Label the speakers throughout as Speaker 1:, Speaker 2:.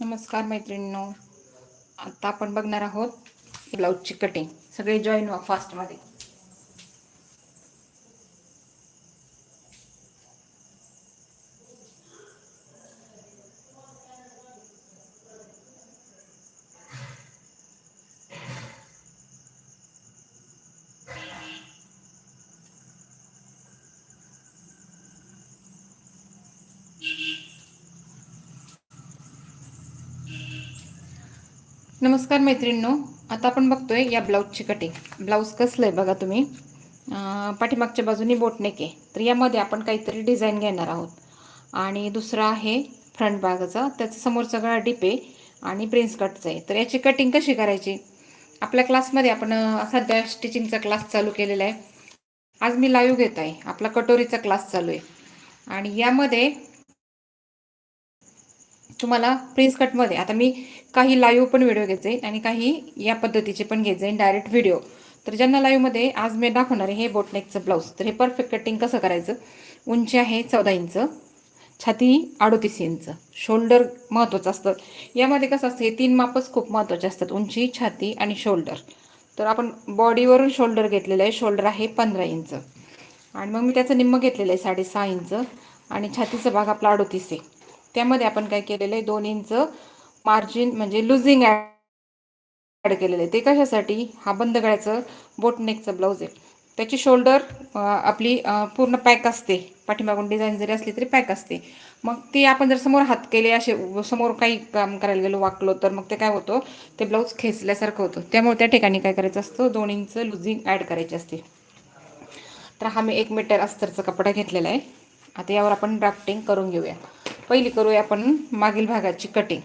Speaker 1: नमस्कार मैत्रिणींनो. आता आपण बघणार आहोत ब्लाऊजची कटिंग सगळे जॉईन व्हा फास्टमध्ये नमस्कार मैत्रिणींनो आता आपण बघतोय या ब्लाऊजची कटिंग ब्लाऊज कसलं आहे बघा तुम्ही? पाठीमागच्या बाजूनी बोटनेक आहे. तर यामध्ये आपण काहीतरी डिझाईन घेणार आहोत. आणि दुसरा आहे फ्रंट भागाचा. त्याचा समोरचा गळा डिप आहे आणि प्रिन्स कटचं आहे. तर याची कटिंग कशी करायची? आपल्या क्लासमध्ये आपण सध्या स्टिचिंगचा क्लास चालू केलेला आहे. आज मी लाईव्ह घेत आहे. आपला कटोरीचा क्लास चालू आहे. आणि यामध्ये तुम्हाला प्रिन्स कटमध्ये आता मी काही लाईव्ह पण व्हिडिओ घेत जाईन आणि काही या पद्धतीचे पण घेत जाईन डायरेक्ट व्हिडिओ तर ज्यांना लाईव्हमध्ये आज मी दाखवणार आहे हे बोटनेकचं ब्लाऊज तर हे परफेक्ट कटिंग कसं करायचं? उंची आहे चौदा इंच छाती अडोतीस इंच. शोल्डर महत्त्वाचं असतं. यामध्ये कसं असतं हे तीन मापच खूप महत्त्वाचे असतात उंची छाती आणि शोल्डर तर आपण बॉडीवरून शोल्डर घेतलेलं आहे शोल्डर आहे पंधरा इंच. आणि मग मी त्याचं निम्म घेतलेलं आहे साडेसहा इंच. आणि छातीचा भाग आपला अडोतीस आहे. त्यामध्ये आपण काय केलेलं आहे दोन इंच मार्जिन म्हणजे लुझिंग ॲड केलेलं आहे. ते कशासाठी? हा बंद गळ्याचं बोटनेकचं ब्लाऊज आहे. त्याची शोल्डर आपली पूर्ण पॅक असते. पाठीमागून डिझाईन जरी असली तरी पॅक असते. मग ती आपण जर समोर हात केले असे समोर काही काम करायला गेलो वाकलो तर मग ते काय होतं? ते ब्लाऊज खेचल्यासारखं होतं. त्यामुळे त्या ठिकाणी काय करायचं असतं? दोन इंच लुझिंग ॲड करायची असते. तर हा मी एक मीटर अस्तरचा कपडा घेतलेला आहे. आता यावर आपण ड्राफ्टिंग करून घेऊया. पहिली करूया आपण मागील भागाची कटिंग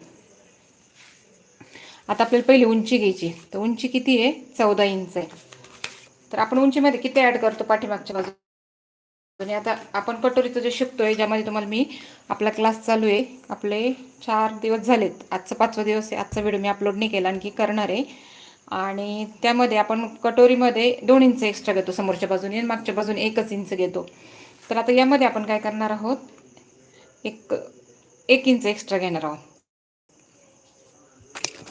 Speaker 1: आता आपल्याला पहिली उंची घ्यायची तर उंची किती आहे? चौदा इंच आहे. तर आपण उंचीमध्ये किती ॲड करतो पाठीमागच्या बाजूने आता आपण कटोरीचं जे शिकतोय ज्यामध्ये तुम्हाला मी आपला क्लास चालू आहे. आपले चार दिवस झालेत. आजचा पाचवा दिवस आहे. आजचा व्हिडिओ मी अपलोड नाही केला. आणखी करणार आहे. आणि त्यामध्ये आपण कटोरीमध्ये दोन इंच एक्स्ट्रा घेतो. समोरच्या बाजूने आणि मागच्या बाजूने एकच इंच घेतो. तर आता यामध्ये आपण काय करणार आहोत? एक एक इंच एक्स्ट्रा घेणार आहोत.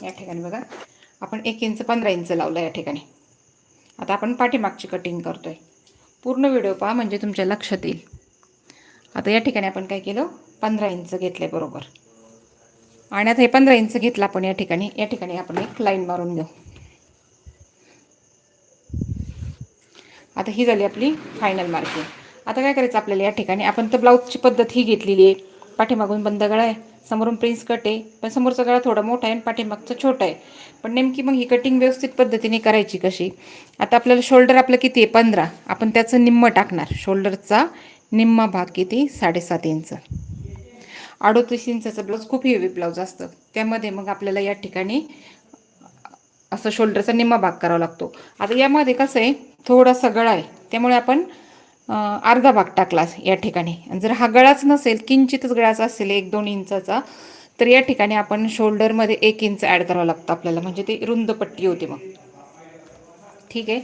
Speaker 1: या ठिकाणी बघा. आपण एक इंच पंधरा इंच लावलं या ठिकाणी. आता आपण पाठीमागची कटिंग करतो आहे पूर्ण व्हिडिओ पहा म्हणजे तुमच्या लक्षात येईल. आता या ठिकाणी आपण काय केलं? पंधरा इंच घेतलं बरोबर. आणि आता हे पंधरा इंच घेतलं आपण या ठिकाणी. या ठिकाणी आपण एक लाईन मारून घेऊ. आता ही झाली आपली फायनल मार्किंग आता काय करायचं आपल्याला या ठिकाणी? आपण तर ब्लाऊजची पद्धत ही घेतलेली आहे. पाठीमागून बंद गळा आहे. समोरून प्रिन्स कट आहे. पण समोरचा गळा थोडा मोठा आहे आणि पाठीमागचा छोटा आहे. पण नेमकी मग ही कटिंग व्यवस्थित पद्धतीने करायची कशी? आता आपल्याला शोल्डर आपलं किती आहे? पंधरा. आपण त्याचं निम्म टाकणार. शोल्डरचा निम्मा भाग किती? साडेसात इंच. अडोतीस इंचाचं ब्लाऊज खूप हेवी ब्लाऊज असतं. त्यामध्ये मग आपल्याला या ठिकाणी असं शोल्डरचा निम्मा भाग करावा लागतो. आता यामध्ये कसं आहे? थोडासा गळा आहे. त्यामुळे आपण अर्धा भाग टाकला या ठिकाणी. जर हा गळाच नसेल किंचितच गळाचा असेल एक दोन इंचाचा तर या ठिकाणी आपण शोल्डरमध्ये एक इंच ॲड करावं लागतं आपल्याला. म्हणजे ती रुंद पट्टी होती मग. ठीक आहे?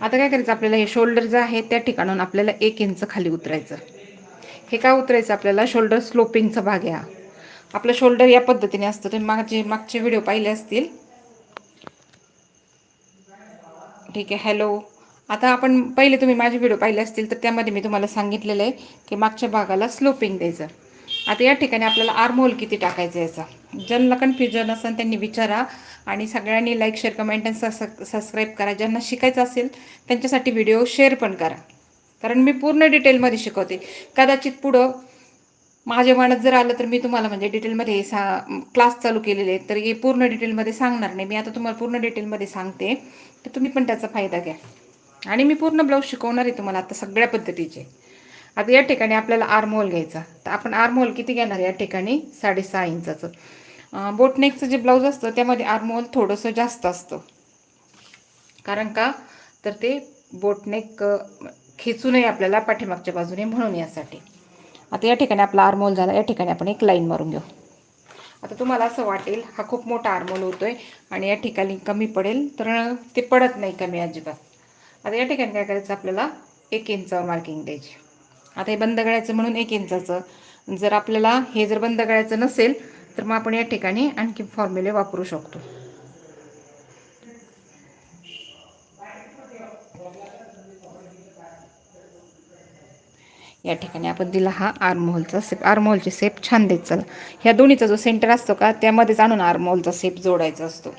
Speaker 1: आता काय करायचं? आपल्याला हे शोल्डर जे आहे त्या ठिकाणून आपल्याला एक इंच खाली उतरायचं. हे काय उतरायचं? आपल्याला शोल्डर स्लोपिंगचा भाग आहे हा. आपलं शोल्डर या पद्धतीने असतं. तुम्ही मागचे मागचे व्हिडिओ पाहिले असतील. ठीक आहे? हॅलो आता आपण पहिले तुम्ही माझे व्हिडिओ पाहिले असतील तर त्यामध्ये मी तुम्हाला सांगितलेलं आहे की मागच्या भागाला स्लोपिंग द्यायचं. आता या ठिकाणी आपल्याला आर्मोल किती टाकायचं याचा? ज्यांना कन्फ्युजन असेल त्यांनी विचारा आणि सगळ्यांनी लाईक शेअर कमेंट आणि सबस्क्राईब करा. ज्यांना शिकायचं असेल त्यांच्यासाठी व्हिडिओ शेअर पण करा. कारण मी पूर्ण डिटेलमध्ये शिकवते. कदाचित पुढं माझ्या मनात जर आलं तर मी तुम्हाला म्हणजे डिटेलमध्ये सा क्लास चालू केलेले आहेत तर हे पूर्ण डिटेलमध्ये सांगणार नाही. मी आता तुम्हाला पूर्ण डिटेलमध्ये सांगते तर तुम्ही पण त्याचा फायदा घ्या. आणि मी पूर्ण ब्लाऊज शिकवणार आहे तुम्हाला आता सगळ्या पद्धतीचे. आता या ठिकाणी आपल्याला आर्महोल घ्यायचा. तर आपण आर्महोल किती घेणार या ठिकाणी? साडेसहा इंचाचं. बोटनेकचं जे ब्लाऊज असतं त्यामध्ये आर्महोल थोडंसं जास्त असतं. कारण का? तर ते बोटनेक खेचू नये आपल्याला पाठीमागच्या बाजूने म्हणून यासाठी. आता या ठिकाणी आपला आर्मोल झाला. या ठिकाणी आपण एक लाईन मारून घेऊ. आता तुम्हाला असं वाटेल हा खूप मोठा आर्मोल होतोय आणि या ठिकाणी कमी पडेल तर ते पडत नाही कमी अजिबात. आता या ठिकाणी काय करायचं आपल्याला? एक इंचावर मार्किंग द्यायची. आता हे बंद गळ्याचं म्हणून एक इंचाचं. जर आपल्याला हे जर बंद गळ्याचं नसेल तर मग आपण या ठिकाणी आणखी फॉर्म्युले वापरू शकतो. या ठिकाणी आपण दिला हा आर्महोलचा सेप आर्महोलची सेप छान देत चला ह्या दोन्हीचा जो सेंटर असतो का त्यामध्येच आणून आर्महोलचा सेप जोडायचा असतो.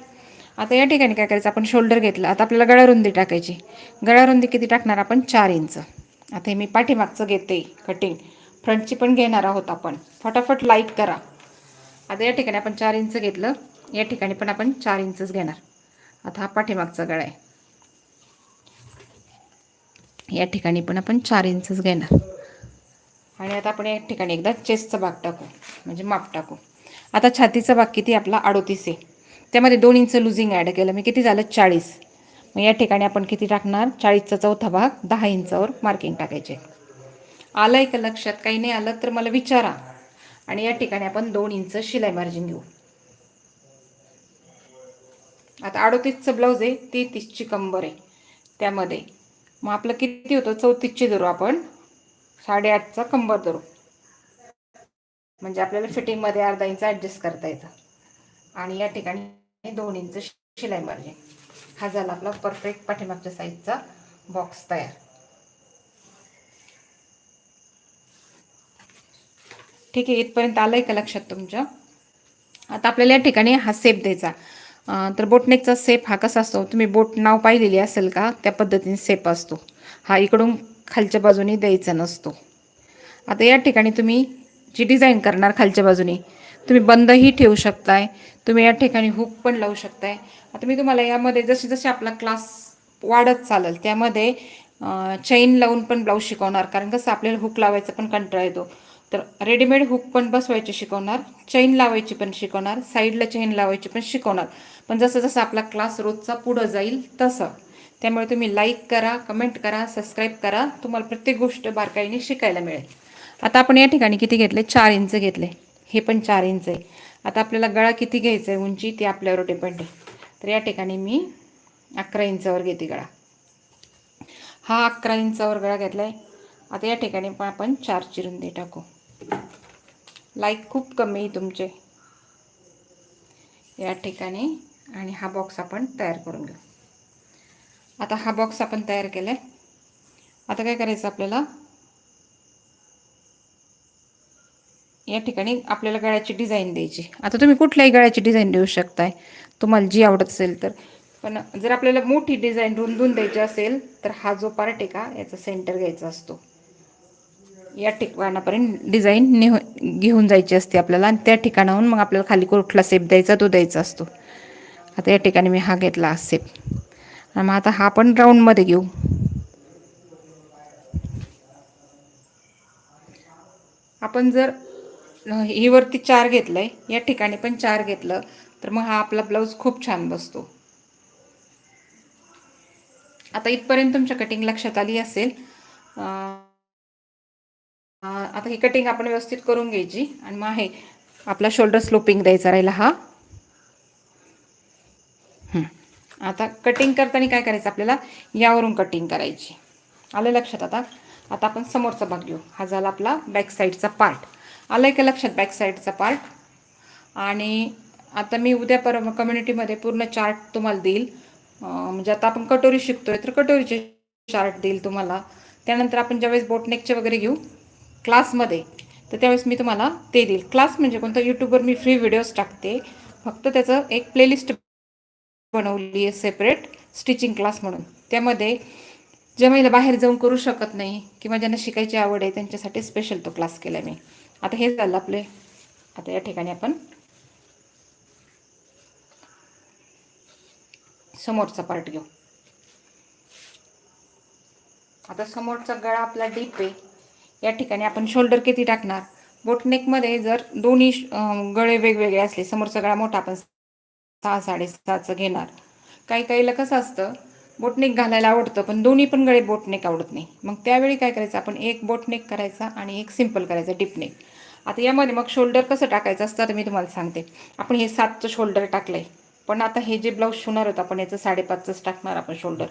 Speaker 1: आता या ठिकाणी काय करायचं? आपण शोल्डर घेतलं. आता आपल्याला गळारुंदी टाकायची. गळारुंदी किती टाकणार? आपण चार इंच. आता हे मी पाठीमागचं घेते कटिंग फ्रंटची पण घेणार आहोत आपण. फटाफट लाईक करा. आता या ठिकाणी आपण चार इंच घेतलं. या ठिकाणी पण आपण चार इंचच घेणार. आता हा पाठीमागचा गळा आहे. या ठिकाणी पण आपण चार इंचच घेणार. आणि आता आपण या ठिकाणी एकदा चेस्टचा भाग टाकू. म्हणजे माप टाकू. आता छातीचा भाग किती? आपला अडोतीस आहे. त्यामध्ये दोन इंच लुझिंग ॲड केलं. मी किती झालं? चाळीस. मग या ठिकाणी आपण किती टाकणार? चाळीसचा चौथा भाग दहा इंचावर मार्किंग टाकायचे. आलं आहे का लक्षात? काही नाही आलं तर मला विचारा. आणि या ठिकाणी आपण दोन इंच शिलाई मार्जिन घेऊ. आता अडोतीसचं ब्लाऊज आहे ती तीसची कंबर आहे. त्यामध्ये मग आपलं किती होतं? चौतीसची धरू आपण. साडेआठचा कंबर धरू. म्हणजे आपल्याला फिटिंगमध्ये अर्धा इंच ॲडजस्ट करता येतं. आणि या ठिकाणी दोन इंच शिलाई मारली हा झाला आपला परफेक्ट पाठीमागच्या साईजचा बॉक्स तयार. ठीक आहे इथपर्यंत आलं आहे का लक्षात तुमच्या? आता आपल्याला या ठिकाणी हा सेप द्यायचा. तर बोटनेकचा सेप हा कसा असतो? तुम्ही बोट नाव पाहिलेली असेल का? त्या पद्धतीने सेप असतो. हा इकडून खालच्या बाजूने द्यायचा नसतो. आता या ठिकाणी तुम्ही जी डिझाईन करणार खालच्या बाजूने तुम्ही बंदही ठेवू शकताय. तुम्ही या ठिकाणी हुक पण लावू शकताय. आता मी तुम्हाला यामध्ये जशी जसे आपला क्लास वाढत चालेल त्यामध्ये चैन लावून पण ब्लाऊज शिकवणार. कारण कसं आपल्याला हुक लावायचा पण कंटाळा येतो. तर रेडीमेड हुक पण बसवायचे शिकवणार चैन लावायची पण शिकवणार साईडला चैन लावायची पण शिकवणार. पण जसं जसं आपला क्लास रोजचा पुढं जाईल तसं. त्यामुळे तुम्ही लाईक करा कमेंट करा सबस्क्राईब करा. तुम्हाला प्रत्येक गोष्ट बारकाईने शिकायला मिळेल. आता आपण या ठिकाणी किती घेतले? चार इंच घेतले. हे पण चार इंच आहे. आता आपल्याला गळा किती घ्यायचा आहे उंची ती आपल्यावर डिपेंड आहे. तर या ठिकाणी मी अकरा इंचावर घेते गळा. हा अकरा इंचावर गळा घेतला आहे आता या ठिकाणी पण आपण चार चिरुंदे टाकू. लाईक खूप कमी आहे तुमचे. या ठिकाणी आणि हा बॉक्स आपण तयार करून घेऊ. आता हा बॉक्स आपण तयार केला आहे आता काय करायचं आपल्याला? या ठिकाणी आपल्याला गळ्याची डिझाईन द्यायची. आता तुम्ही कुठल्याही गळ्याची डिझाईन देऊ शकताय. तुम्हाला जी आवडत असेल तर. पण जर आपल्याला मोठी डिझाईन रुंदून द्यायची असेल तर हा जो पार्ट आहे का याचा सेंटर घ्यायचा असतो. या ठिकाणापर्यंत डिझाईन नेह घेऊन जायची असते आपल्याला. आणि त्या ठिकाणाहून मग आपल्याला खाली कुठला सेप द्यायचा तो द्यायचा असतो. आता या ठिकाणी मी हा घेतला सेप आणि मग आता हा पण राऊंडमध्ये घेऊ. आपण जर ही वरती चार घेतलं आहे या ठिकाणी पण चार घेतलं. तर मग हा आपला ब्लाऊज खूप छान बसतो. आता इथपर्यंत तुमच्या कटिंग लक्षात आली असेल. आता ही कटिंग आपण व्यवस्थित करून घ्यायची. आणि मग आहे आपला शोल्डर स्लोपिंग द्यायचा राहिला हा. आता कटिंग करताना काय करायचं आपल्याला? यावरून कटिंग करायची. आलं लक्षात आता? आता आपण समोरचा भाग घेऊ. हा झाला आपला बॅक साईडचा पार्ट आलं का लक्षात बॅक साईडचा पार्ट आणि आता मी उद्या पर कम्युनिटीमध्ये पूर्ण चार्ट तुम्हाला देईल. म्हणजे आता आपण कटोरी शिकतोय तर कटोरीचे चार्ट देईल तुम्हाला. त्यानंतर आपण ज्यावेळेस बोटनेकचे वगैरे घेऊ क्लासमध्ये तर त्यावेळेस मी तुम्हाला ते देईल. क्लास म्हणजे कोणतं? यूट्यूबवर मी फ्री व्हिडिओज टाकते. फक्त त्याचं एक प्लेलिस्ट बनवली आहे सेपरेट स्टिचिंग क्लास म्हणून. त्यामध्ये ज्या महिला बाहेर जाऊन करू शकत नाही किंवा ज्यांना शिकायची आवड आहे त्यांच्यासाठी स्पेशल तो क्लास केला मी. आता हे झालं आपले. आता या ठिकाणी आपण समोरचा पार्ट घेऊ. आता समोरचा गळा आपला डीप आहे. या ठिकाणी आपण शोल्डर किती टाकणार? बोटनेकमध्ये जर दोन्ही गळे वेगवेगळे असले समोरचा गळा मोठा आपण सहा साडेसहाचं घेणार. काही काहीला कसं असतं? बोटनेक घालायला आवडतं पण दोन्ही पण गळे बोटनेक आवडत नाही. मग त्यावेळी काय करायचं आपण एक बोटनेक करायचा आणि एक सिंपल करायचा डिपनेक आता यामध्ये मग शोल्डर कसं टाकायचं असतं तर मी तुम्हाला सांगते. आपण हे सातचं शोल्डर टाकलं आहे पण आता हे जे ब्लाऊज शिवणार होतं आपण याचं साडेपाचच टाकणार आपण शोल्डर.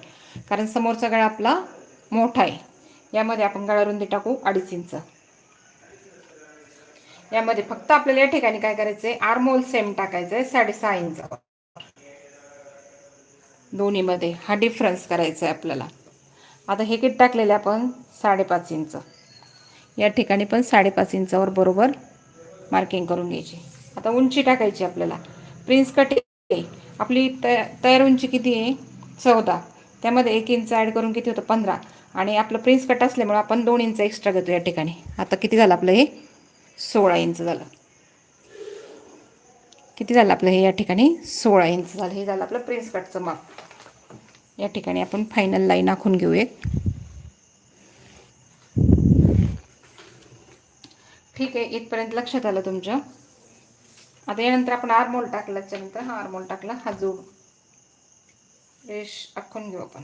Speaker 1: कारण समोरचा गळा आपला मोठा आहे. यामध्ये आपण गळा रुंदी टाकू अडीच इंच. यामध्ये फक्त आपल्याला या ठिकाणी काय करायचं आहे आर्मोल सेम टाकायचं आहे साडेसहा इंच. दोन्हीमध्ये हा डिफरन्स करायचा आहे आपल्याला. आता हे किती टाकलेलं आपण? साडेपाच इंच. या ठिकाणी पण साडेपाच इंचावर बरोबर मार्किंग करून घ्यायची. आता उंची टाकायची आपल्याला. प्रिन्स कट आपली तया तयार उंची किती आहे? चौदा. त्यामध्ये एक इंच ॲड करून किती होतं? पंधरा. आणि आपलं प्रिन्स कट असल्यामुळे आपण दोन इंच एक्स्ट्रा घेतो या ठिकाणी. आता किती झालं आपलं हे? सोळा इंच झालं. किती झालं आपलं? हे या ठिकाणी सोळा इंच झालं. हे झालं आपलं प्रिन्स कटचं माप या ठिकाणी आपण फायनल लाईन आखून घेऊ एक ठीक आहे इथपर्यंत लक्षात आलं तुमच्या. आता यानंतर आपण आरमोल टाकला त्याच्यानंतर हा आरमोल टाकला हा जोड रेश आखून घेऊ आपण.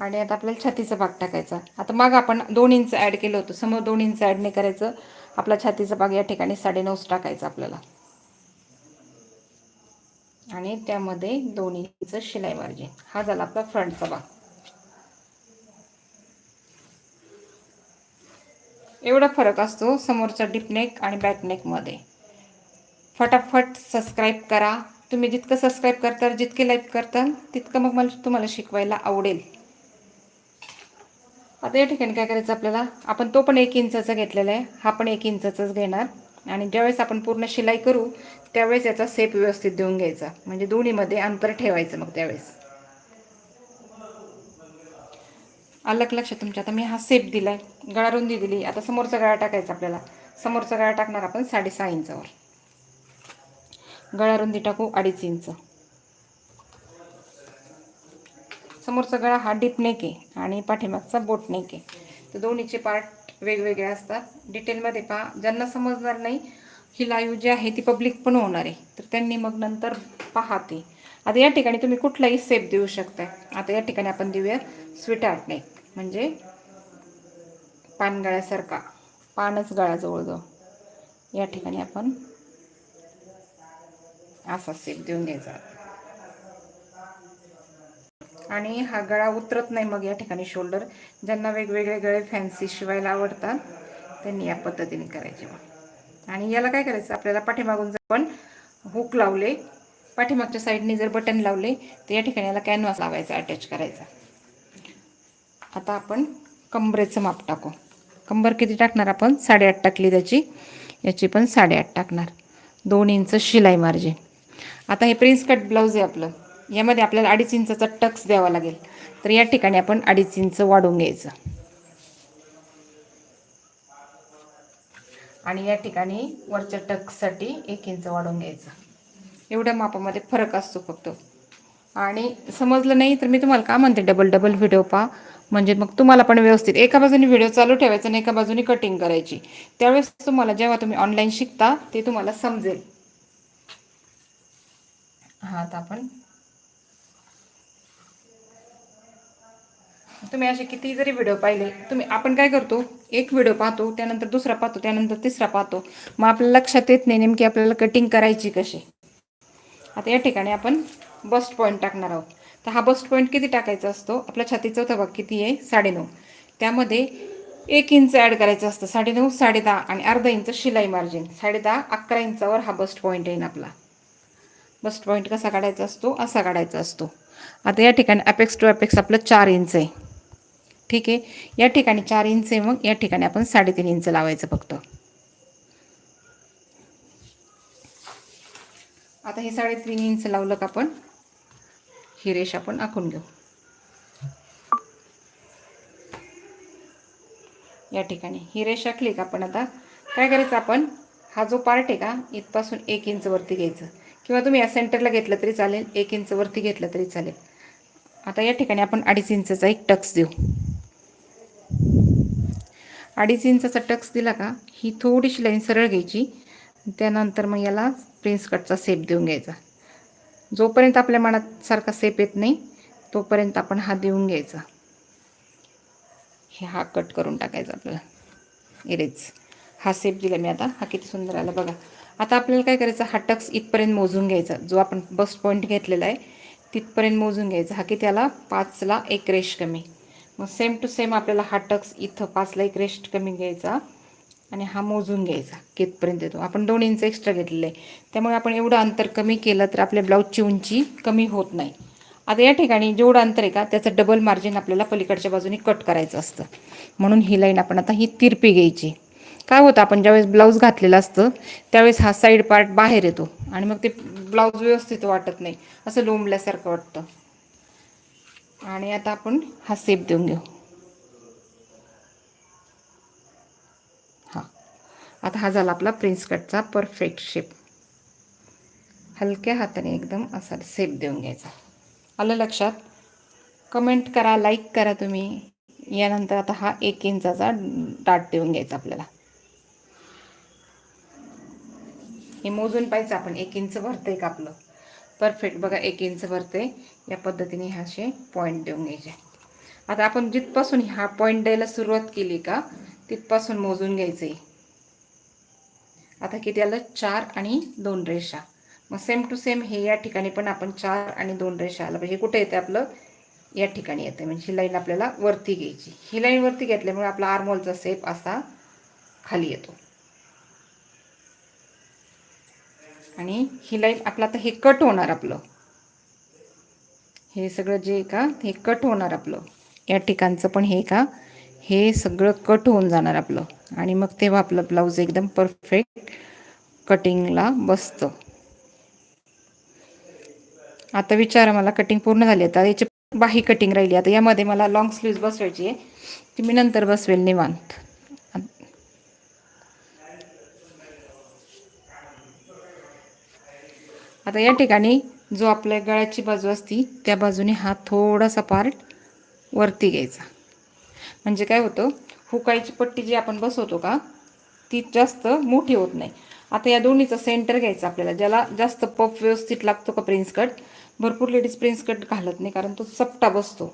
Speaker 1: आणि आता आपल्याला छातीचा भाग टाकायचा. आता मग आपण दोन इंच ॲड केलं होतं. समोर दोन इंच ॲड नाही करायचं. आपला छातीचा भाग या ठिकाणी साडेनऊच टाकायचा आपल्याला. आणि त्यामध्ये दोन इंच शिलाई मार्जिन हा झाला आपला फ्रंटचा भाग. एवढा फरक असतो समोरचा डिपनेक आणि बॅकनेकमध्ये फटाफट सबस्क्राईब करा. तुम्ही जितकं सबस्क्राईब करताल जितके लाईक करताल तितकं मग मला तुम्हाला शिकवायला आवडेल. आता या ठिकाणी काय करायचं आपल्याला? आपण तो पण एक इंचाचा घेतलेला आहे. हा पण एक इंचाचाच घेणार. आणि ज्यावेळेस आपण पूर्ण शिलाई करू त्यावेळेस याचा सेप व्यवस्थित देऊन घ्यायचा. म्हणजे दोन्हीमध्ये अंतर ठेवायचं मग त्यावेळेस. अलग लक्ष तुमच्या. आता मी हा सेप दिलाय. गळा रुंदी दिली. आता समोरचा गळा टाकायचा आपल्याला. समोरचा गळा टाकणार आपण साडेसहा इंचावर. गळा रुंदी टाकू अडीच इंच. समोरचा गळा हा डीप नेक आहे आणि पाठीमागचा बोट नेक आहे. तर दोन्हीचे पार्ट वेगवेगळे असतात. डिटेलमध्ये पहा. ज्यांना समजणार नाही ही लाईव्ह जी आहे ती पब्लिक पण होणार आहे. तर त्यांनी मग नंतर पाहते. आता या ठिकाणी तुम्ही कुठलाही सेप देऊ शकता आता या ठिकाणी आपण देऊया स्वीट आर्ट नेक म्हणजे पानगळ्यासारखा पानच गळाजवळ जाऊ या ठिकाणी आपण असा सेप देऊन घ्यायचा. आणि हा गळा उतरत नाही मग या ठिकाणी शोल्डर ज्यांना वेगवेगळे गळे फॅन्सी शिवायला आवडतात त्यांनी या पद्धतीने करायचे मग आणि याला काय करायचं आपल्याला पाठीमागून जर आपण हुक लावले पाठीमागच्या साईडने जर बटन लावले तर या ठिकाणी याला कॅनव्हास लावायचा अटॅच करायचा. आता आपण कंबरेचं माप टाकू. कंबर किती टाकणार आपण? साडेआठ टाकली त्याची. याची पण साडेआठ टाकणार. दोन इंच शिलाई मार्जिन आता हे प्रिन्स कट ब्लाऊज आहे आपलं. यामध्ये आपल्याला अडीच इंचाचा टक्स द्यावा लागेल. तर या ठिकाणी आपण अडीच इंच वाढवून घ्यायचं. आणि या ठिकाणी वरच्या टक्ससाठी एक इंच वाढवून घ्यायचं. एवढ्या मापामध्ये फरक असतो फक्त. आणि समजलं नाही तर मी तुम्हाला का म्हणते? डबल डबल व्हिडिओ पहा. म्हणजे मग तुम्हाला पण व्यवस्थित एका बाजूने व्हिडिओ चालू ठेवायचा आणि एका बाजूने कटिंग करायची. त्यावेळेस तुम्हाला जेव्हा तुम्ही ऑनलाईन शिकता ते तुम्हाला समजेल. हा आता आपण तुम्ही असे किती जरी व्हिडिओ पाहिले तुम्ही आपण काय करतो एक व्हिडिओ पाहतो त्यानंतर दुसरा पाहतो त्यानंतर तिसरा पाहतो. मग आपल्या लक्षात येत नाही नेमकी आपल्याला कटिंग करायची कशी. आता या ठिकाणी आपण बस्ट पॉईंट टाकणार आहोत. तर हा बस्ट पॉईंट किती टाकायचा असतो? आपल्या छातीचा चौथा भाग किती आहे? साडेनऊ. त्यामध्ये एक इंच ॲड करायचं असतं. साडेनऊ साडेदहा आणि अर्धा इंच शिलाई मार्जिन साडेदहा अकरा इंचावर हा बस्ट पॉईंट येईल आपला. बस्ट पॉईंट कसा काढायचा असतो? असा काढायचा असतो. आता या ठिकाणी अपेक्स टू अपेक्स आपलं चार इंच आहे. ठीक आहे. या ठिकाणी चार इंच आहे मग या ठिकाणी आपण साडेतीन इंच लावायचं फक्त. आता हे साडेतीन इंच लावलं का आपण? ही रेष आपण आखून घेऊ. या ठिकाणी ही रेष आखली का आपण आता काय करायचं आपण? हा जो पार्ट आहे का इथपासून एक इंच वरती घ्यायचं. किंवा तुम्ही या सेंटरला घेतलं तरी चालेल एक इंच वरती घेतलं तरी चालेल. आता या ठिकाणी आपण अडीच इंचचा एक टक्स देऊ. अडीच इंचाचा टक्स दिला का ही थोडीशी लाईन सरळ घ्यायची. त्यानंतर मग याला प्रिन्स कटचा सेप देऊन घ्यायचा. जोपर्यंत आपल्या मनात सारखा सेप येत नाही तोपर्यंत आपण हा देऊन घ्यायचा. हे हा कट करून टाकायचा आपल्याला. इरेज. हा सेप दिला मी आता. हा किती सुंदर आला बघा. आता आपल्याला काय करायचं हा टक्स इथपर्यंत मोजून घ्यायचा. जो आपण बस पॉईंट घेतलेला आहे तिथपर्यंत मोजून घ्यायचा. हा किती आला? पाचला एक रेश कमी. मग सेम टू सेम आपल्याला हा टक्स इथं पाचला एक रेस्ट कमी घ्यायचा आणि हा मोजून घ्यायचा कितपर्यंत येतो. आपण दोन इंच एक्स्ट्रा घेतलेलं आहे. त्यामुळे आपण एवढं अंतर कमी केलं तर आपल्या ब्लाऊजची उंची कमी होत नाही. आता या ठिकाणी जेवढं अंतर आहे का त्याचं डबल मार्जिन आपल्याला पलीकडच्या बाजूने कट करायचं असतं. म्हणून ही लाईन आपण आता ही तिरपी घ्यायची. काय होतं आपण ज्यावेळेस ब्लाऊज घातलेलं असतं त्यावेळेस हा साईड पार्ट बाहेर येतो आणि मग ते ब्लाऊज व्यवस्थित वाटत नाही. असं लोंबल्यासारखं वाटतं. आणि आता आपण हा सेप देऊन घेऊ. हां. आता हा झाला आपला प्रिन्स कटचा परफेक्ट शेप हलक्या हाताने एकदम असा सेप देऊन घ्यायचा. आलं लक्षात? कमेंट करा लाईक करा तुम्ही. यानंतर आता हा एक इंचाचा डाट देऊन घ्यायचा आपल्याला. हे मोजून पाहिजे आपण. एक इंच भरतंय का आपलं? परफेक्ट बघा एक इंच भरते या पद्धतीने ह्या असे पॉईंट देऊन घ्यायचे. आता आपण जिथपासून हा पॉईंट द्यायला सुरुवात केली का तिथपासून मोजून घ्यायचं. आहे आता किती आलं? चार आणि दोन रेषा. मग सेम टू सेम हे या ठिकाणी पण आपण चार आणि दोन रेषा आलं पाहिजे. कुठे येते आपलं? या ठिकाणी येते. म्हणजे ही लाईन आपल्याला वरती घ्यायची. ही लाईन वरती घेतल्यामुळे आपला आर्मोलचा सेप असा खाली येतो. आणि ही लाईन आपलं आता हे कट होणार आपलं. हे सगळं जे का हे कट होणार आपलं. या ठिकाणचं पण हे का हे सगळं कट होऊन जाणार आपलं. आणि मग तेव्हा आपलं ब्लाऊज एकदम परफेक्ट कटिंगला बसतं. आता विचारा मला कटिंग पूर्ण झाली आता याची बाही कटिंग राहिली आता यामध्ये मला लॉंग स्लीव्ज बसवायची आहे ती मी नंतर बसवेल निवांत. आता या ठिकाणी जो आपल्या गळ्याची बाजू असती त्या बाजूने हा थोडासा पार्ट वरती घ्यायचा. म्हणजे काय होतं हुकाईची पट्टी जी आपण बसवतो का ती जास्त मोठी होत नाही. आता या दोन्हीचं सेंटर घ्यायचं आपल्याला ज्याला जास्त पफ व्यवस्थित लागतो का प्रिन्स कट भरपूर लेडीज प्रिन्स कट घालत नाही कारण तो चपटा बसतो.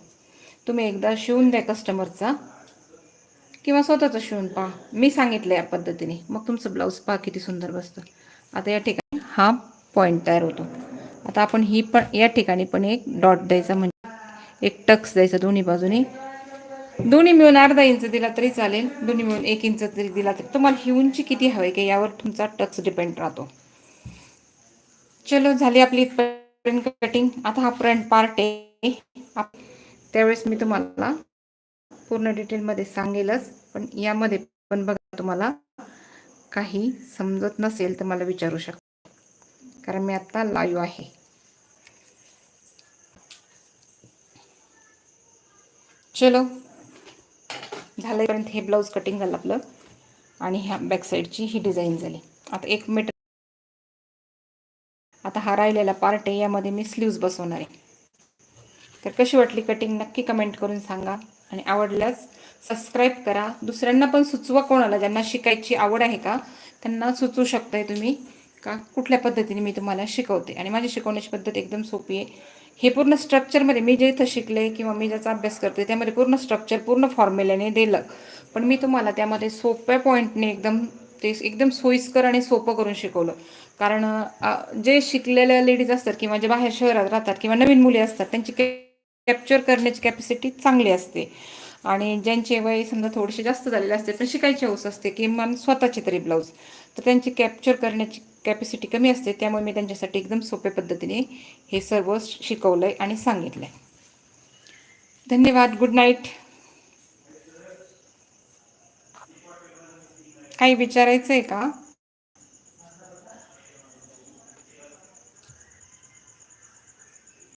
Speaker 1: तुम्ही एकदा शिवून द्या कस्टमरचा किंवा स्वतःचं शिवून पहा. मी सांगितलं या पद्धतीने. मग तुमचं ब्लाऊज पहा किती सुंदर बसतं. आता या ठिकाणी हा पॉईंट तयार होतो. आता आपण ही पण या ठिकाणी पण एक डॉट द्यायचा म्हणजे एक टक्स द्यायचा दोन्ही बाजूने. दोन्ही मिळून अर्धा इंच दिला तरी चालेल. दोन्ही मिळून एक इंच तरी दिला तरी. तुम्हाला ही उंची किती हवी की यावर तुमचा टक्स डिपेंड राहतो. चलो झाली आपली फ्रंट कटिंग आता हा फ्रंट पार्ट आहे. त्यावेळेस मी तुम्हाला पूर्ण डिटेलमध्ये सांगेलच पण यामध्ये पण बघा तुम्हाला काही समजत नसेल तर मला विचारू शकता. कारण मी आत्ता लाईव्ह आहे. चलो. झाल्यापर्यंत हे ब्लाऊज कटिंग झालं आपलं. आणि ह्या बॅक साईडची ही डिझाईन झाली. आता एक मीटर आता हा राहिलेला पार्ट आहे यामध्ये मी स्लीव्ज बसवणार आहे. तर कशी वाटली कटिंग नक्की कमेंट करून सांगा. आणि आवडल्यास सबस्क्राईब करा. दुसऱ्यांना पण सुचवा कोणाला ज्यांना शिकायची आवड आहे का. त्यांना सुचवू शकताय तुम्ही. का? कुठल्या पद्धतीने मी तुम्हाला शिकवते? आणि माझी शिकवण्याची पद्धत एकदम सोपी आहे. हे पूर्ण स्ट्रक्चरमध्ये मी जे इथं शिकले किंवा मी ज्याचा अभ्यास करते त्यामध्ये पूर्ण स्ट्रक्चर पूर्ण फॉर्म्युल्याने दिलं. पण मी तुम्हाला त्यामध्ये सोप्या पॉईंटने एकदम ते एकदम सोयीस्कर आणि सोपं करून शिकवलं. कारण जे शिकलेल्या लेडीज असतात किंवा जे बाहेर शहरात राहतात किंवा नवीन मुली असतात त्यांची कॅप्चर करण्याची कॅपॅसिटी चांगली असते. आणि ज्यांचे वय समजा थोडेसे जास्त झालेले असते पण शिकायची हौस असते किमान स्वतःचे तरी ब्लाऊज तर त्यांची कॅप्चर करण्याची कॅपॅसिटी कमी असते त्यामुळे मी त्यांच्यासाठी एकदम सोप्या पद्धतीने हे सर्व शिकवलं आहे आणि सांगितलं आहे धन्यवाद. गुड नाईट काही विचारायचं आहे का?